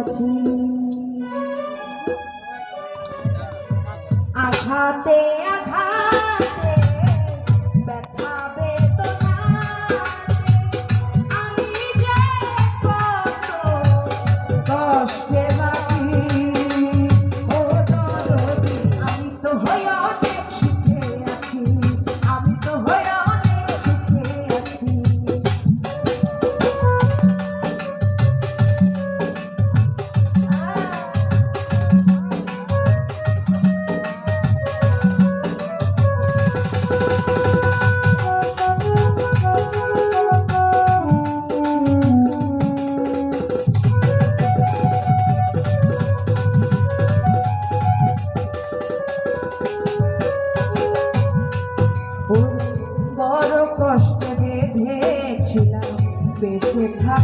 আছি। আঘাতে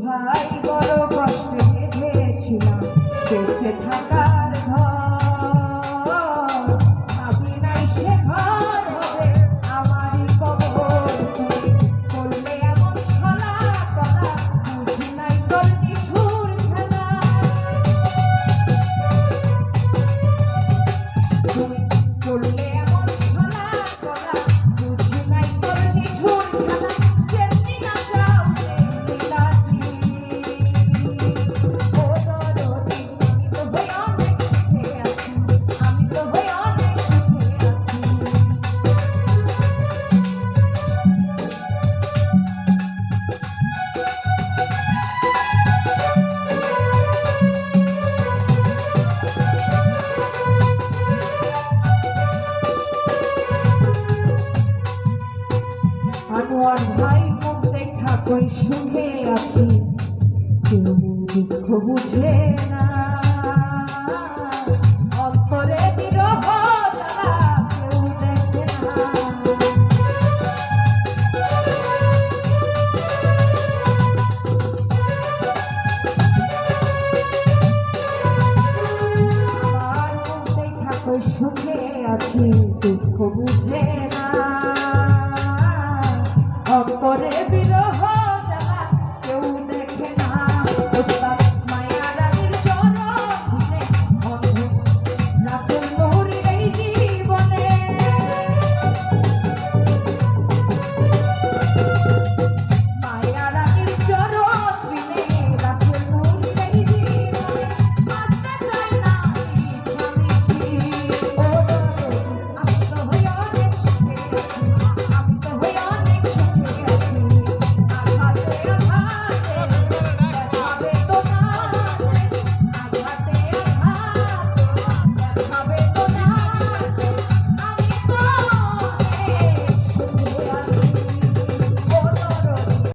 ভাই বড় কষ্টে কেউ দুঃখ বুঝে না।